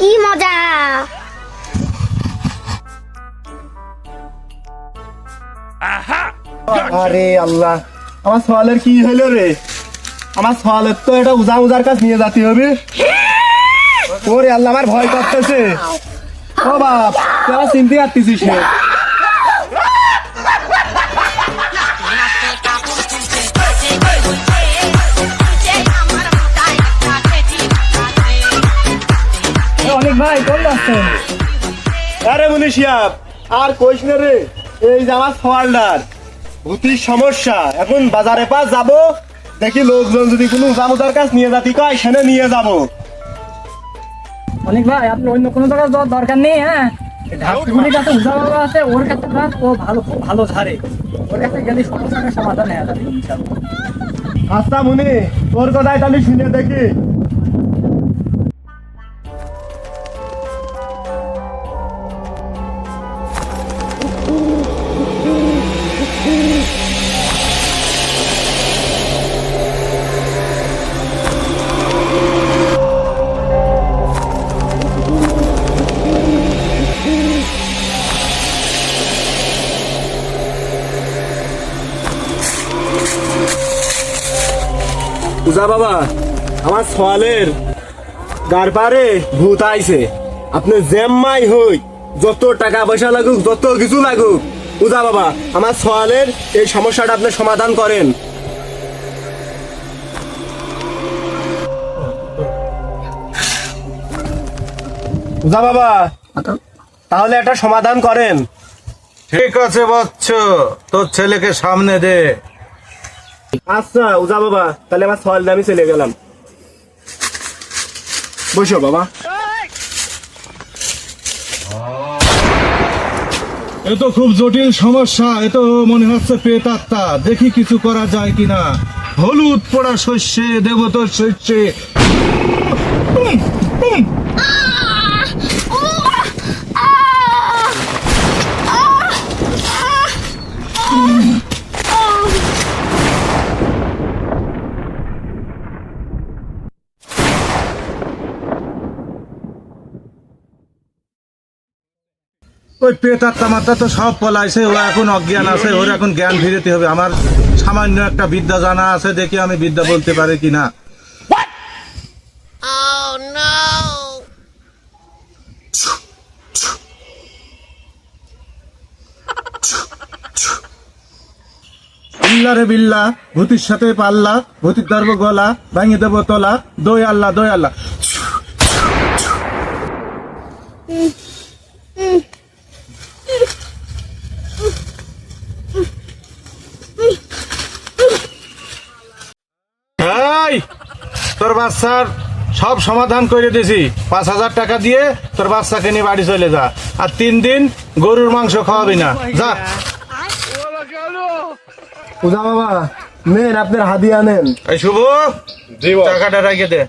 কি মজা। আরে আল্লাহ আমার সওয়ালের কি হলো রে? আমার সওয়ালের তো এটা উজা উজার কাছে নিয়ে যেতে হবে। ওরে আল্লাহ আমার ভয় করতেছে। ও বাপ তোরা চিনতে পারতেছিস রে। আরে মুনিশিয়াব আর কইস না রে এই যে আমার সওয়ালদার ভূতির সমস্যা এখন বাজারে পাস যাব দেখি লোকজন যদি কোনো উজার কাছে নিয়ে যাতি কয় সেনে নিয়ে যাব। অনেক ভাই আপনি অন্য কোনো জায়গায় যাওয়ার দরকার নেই হ্যাঁ? ঢাকুরির কাছে উজা বাবা আছে ওর কাছে যান ও ভালো খুব ভালো ঝাড়ে। ওর কাছে গেলে সমস্যাটা সমাধান হয়ে যাবে ইনশাআল্লাহ। আচ্ছা মুনি তোর কথাই তাহলে শুনে দেখি। পূজা বাবা আমার সওয়ালের গারপারে ভূত আইছে আপনি জ্যাম্মাই হই যত টাকা পয়সা লাগুক যত কিছু লাগুক পূজা বাবা আমার সওয়ালের এই সমস্যাটা আপনি সমাধান করেন পূজা বাবা তাহলে একটা সমাধান করেন। ঠিক আছে বচ্চ তোর ছেলেকে সামনে দে। আচ্ছা উজা বাবা তাহলে আমার সওয়াল আমি চলে গেলাম। বসো বাবা। এ তো খুব জটিল সমস্যা এ তো মনে হচ্ছে পেতাত্তা দেখি কিছু করা যায় কিনা। হলুদ পোড়া শস্যে দেবতর শস্যে। ওই পেতাত্তা মাত্রা তো সব পলাইছে ও এখন অজ্ঞান আছে ওর এখন জ্ঞান ফিরেতে হবে। আমার সামান্য একটা বিদ্যা জানা আছে দেখি আমি বিদ্যা বলতে পারি কিনা। বিল্লা রে বিল্লা ভূতির সাথে পাল্লা ভূতির ধরবো গলা ভাঙে দেবো তলা দই আল্লাহ দই আল্লাহ। তোর বাচ্চার সব সমাধান করে দিয়েছি পাঁচ হাজার টাকা দিয়ে তোর বাচ্চাকে নিয়ে বাড়ি চলে যা। আর তিন দিন গরুর মাংস খাওয়াবি না। যা। পূজা বাবা মেন আপনার হাদিয়া আনেন এই শুভ টাকাটা রেখে দে।